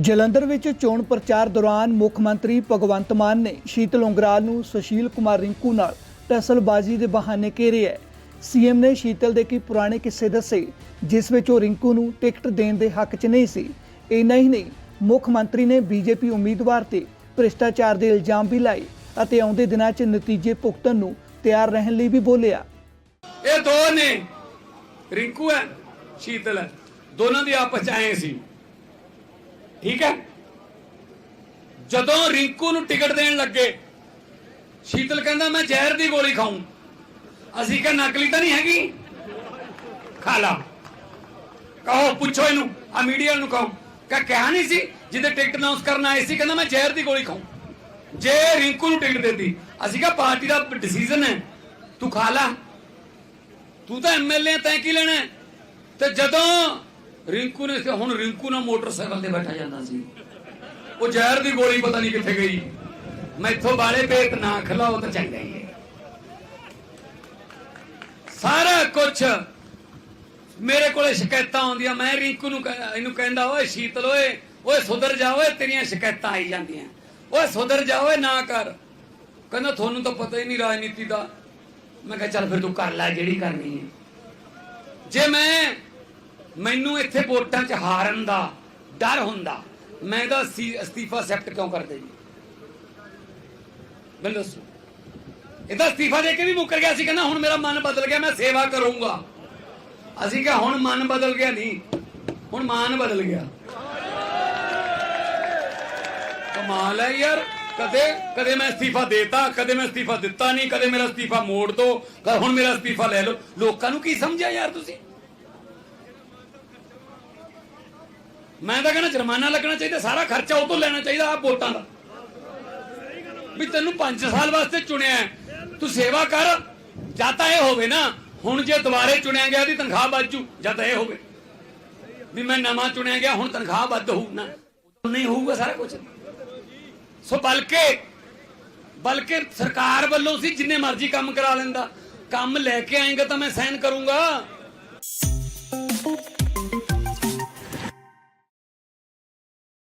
ਜਲੰਧਰ ਵਿੱਚ ਚੋਣ ਪ੍ਰਚਾਰ ਦੌਰਾਨ ਮੁੱਖ ਮੰਤਰੀ ਭਗਵੰਤ ਮਾਨ ਨੇ ਸ਼ੀਤਲ ਉਂਗਰਾਲ ਨੂੰ ਸੁਸ਼ੀਲ ਕੁਮਾਰ ਰਿੰਕੂ ਨਾਲ ਟਸਲਬਾਜ਼ੀ ਦੇ ਬਹਾਨੇ ਘੇਰਿਆ ਹੈ। ਸੀਐਮ ਨੇ ਸ਼ੀਤਲ ਦੇ ਕੀ ਪੁਰਾਣੇ ਕਿੱਸੇ ਦੱਸੇ, ਜਿਸ ਵਿੱਚ ਉਹ ਰਿੰਕੂ ਨੂੰ ਟਿਕਟ ਦੇਣ ਦੇ ਹੱਕ 'ਚ ਨਹੀਂ ਸੀ। ਇੰਨਾ ਹੀ ਨਹੀਂ, ਮੁੱਖ ਮੰਤਰੀ ਨੇ ਬੀਜੇਪੀ ਉਮੀਦਵਾਰ ਤੇ ਭ੍ਰਿਸ਼ਟਾਚਾਰ ਦੇ ਇਲਜ਼ਾਮ ਵੀ ਲਾਏ ਅਤੇ ਆਉਂਦੇ ਦਿਨਾਂ 'ਚ ਨਤੀਜੇ ਭੁਗਤਣ ਨੂੰ ਤਿਆਰ ਰਹਿਣ ਲਈ ਵੀ ਬੋਲਿਆ। ਇਹ ਦੋ ਨੇ, ਰਿੰਕੂ ਹੈ, ਸ਼ੀਤਲ ਹੈ। ਦੋਨਾਂ ਦੀ ਆਪਸ ਚ ਆਏ ਸੀ। ਠੀਕ ਹੈ? ਜਦੋਂ ਰਿੰਕੂ ਨੂੰ ਟਿਕਟ ਦੇਣ ਲੱਗੇ, ਸ਼ੀਤਲ ਕਹਿੰਦਾ, ਮੈਂ ਜ਼ਹਿਰ ਦੀ ਗੋਲੀ ਖਾਉਂ ਅਸੀਂ ਕਿਹਾ, ਨਕਲੀ ਤਾਂ ਨਹੀਂ ਹੈਗੀ? ਖਾ ਲਾ। ਕਹੋ, ਪੁੱਛੋ ਇਹਨੂੰ ਆ ਮੀਡੀਆ ਨੂੰ ਕਹੋ। ਕਹ, ਕਿਹਾ ਨਹੀਂ ਸੀ, ਜਿਹਦੇ ਟਿਕਟ ਅਨਾਉਂਸ ਕਰਨ ਆਏ ਸੀ, ਕਹਿੰਦਾ, ਮੈਂ ਜ਼ਹਿਰ ਦੀ ਗੋਲੀ ਖਾਉਂ ਜੇ ਰਿੰਕੂ ਨੂੰ ਟਿਕਟ ਦਿੱਤੀ, ਅਸੀਂ ਕਿਹਾ, ਪਾਰਟੀ ਦਾ ਡਿਸੀਜਨ ਹੈ, ਤੂੰ ਖਾ ਲਾ। ਤੂੰ ਤਾਂ ਐਮਐਲਏ ਤੈਂ ਕੀ ਲੈਣਾ ਤੇ ਜਦੋਂ ਰਿੰਕੂ ਨੇ ਹੁਣ ਰਿੰਕੂ ਨਾਲ ਮੋਟਰਸਾਈਕਲ ਤੇ ਬੈਠਾ ਜਾਂਦਾ ਸੀ। ਉਹ ਜ਼ਹਿਰ ਦੀ ਗੋਲੀ ਪਤਾ ਨਹੀਂ ਕਿੱਥੇ ਗਈ। ਮੈਥੋਂ ਬਾਲੇ ਪੇਟ ਨਾ ਖਲਾਓ ਤਾਂ ਚੰਗਾ ਹੀ ਹੈ। ਸਾਰਾ ਕੁਝ ਮੇਰੇ ਕੋਲੇ ਸ਼ਿਕਾਇਤਾਂ ਆਉਂਦੀਆਂ। ਮੈਂ ਰਿੰਕੂ ਨੂੰ ਇਹਨੂੰ ਕਹਿੰਦਾ, ਓਏ ਸ਼ੀਤਲ, ਓਏ ਓਏ ਸੁਧਰ ਜਾ, ਓਏ, ਤੇਰੀਆਂ ਸ਼ਿਕਾਇਤਾਂ ਆਈ ਜਾਂਦੀਆਂ। ਓਏ ਸੁਧਰ ਜਾ, ਓਏ ਨਾ ਕਰ। ਕਹਿੰਦਾ, ਤੁਹਾਨੂੰ ਤਾਂ ਪਤਾ ਹੀ ਨਹੀਂ ਰਾਜਨੀਤੀ ਦਾ। ਮੈਂ ਕਿਹਾ, ਚੱਲ ਫਿਰ ਤੂੰ ਕਰ ਲੈ ਜਿਹੜੀ ਕਰਨੀ ਹੈ। ਜੇ ਮੈਂ ਮੈਨੂੰ ਇੱਥੇ ਵੋਟਾਂ 'ਚ ਹਾਰਨ ਦਾ ਡਰ ਹੁੰਦਾ। ਮੈਂ ਇਹਦਾ ਅਸਤੀਫਾ ਐਕਸੈਪਟ ਕਿਉਂ ਕਰਦੇ ਜੀ? ਮੈਨੂੰ ਦੱਸੋ। ਇਹਦਾ ਅਸਤੀਫਾ ਦੇ ਕੇ ਵੀ ਮੁੱਕਰ ਗਿਆ ਸੀ, ਕਹਿੰਦਾ ਹੁਣ ਮੇਰਾ ਮਨ ਬਦਲ ਗਿਆ, ਮੈਂ ਸੇਵਾ ਕਰੂੰਗਾ। ਅਸੀਂ ਕਿਹਾ ਹੁਣ ਮਨ ਬਦਲ ਗਿਆ ਨਹੀਂ, ਹੁਣ ਮਾਨ ਬਦਲ ਗਿਆ। ਕਮਾਲ ਹੈ ਯਾਰ, ਕਦੇ ਕਦੇ ਮੈਂ ਅਸਤੀਫਾ ਦੇਤਾ, ਕਦੇ ਮੈਂ ਅਸਤੀਫਾ ਦਿੱਤਾ ਨਹੀਂ, ਕਦੇ ਮੇਰਾ ਅਸਤੀਫਾ ਮੋੜ ਦੋ ਹੁਣ ਮੇਰਾ ਅਸਤੀਫਾ ਲੈ ਲਓ। ਲੋਕਾਂ ਨੂੰ ਕੀ ਸਮਝਿਆ ਯਾਰ ਤੁਸੀਂ? ਮੈਂ ਤਾਂ ਕਹਿੰਦਾ ਜੁਰਮਾਨਾ ਲੱਗਣਾ ਚਾਹੀਦਾ, ਸਾਰਾ ਖਰਚਾ ਉਹ ਤੋਂ ਲੈਣਾ ਚਾਹੀਦਾ ਆ ਵੋਟਾਂ ਦਾ। ਵੀ ਤੈਨੂੰ 5 ਸਾਲ ਵਾਸਤੇ ਚੁਣਿਆ ਤੂੰ ਸੇਵਾ ਕਰ, ਜਾਂ ਤਾਂ ਇਹ ਹੋਵੇ ਨਾ, ਹੁਣ ਜੇ ਦੁਬਾਰੇ ਚੁਣਿਆ ਗਿਆ ਦੀ ਤਨਖਾਹ ਵੱਜੂ ਜਾਂ ਤਾਂ ਇਹ ਹੋਵੇ। ਵੀ ਮੈਂ ਨਵਾਂ ਚੁਣਿਆ ਗਿਆ, ਹੁਣ ਤਨਖਾਹ ਵੱਧ ਹੋਊ ਨਾ। ਨਹੀਂ ਹੋਊਗਾ ਸਾਰਾ ਕੁਝ ਸੋ ਬਲਕਿ ਬਲਕਿ ਸਰਕਾਰ ਵੱਲੋਂ ਸੀ, ਜਿੰਨੇ ਮਰਜ਼ੀ ਕੰਮ ਕਰਾ ਲੈਂਦਾ। ਕੰਮ ਲੈ ਕੇ ਆਏਗਾ ਤਾਂ ਮੈਂ ਸਾਈਨ ਕਰੂੰਗਾ।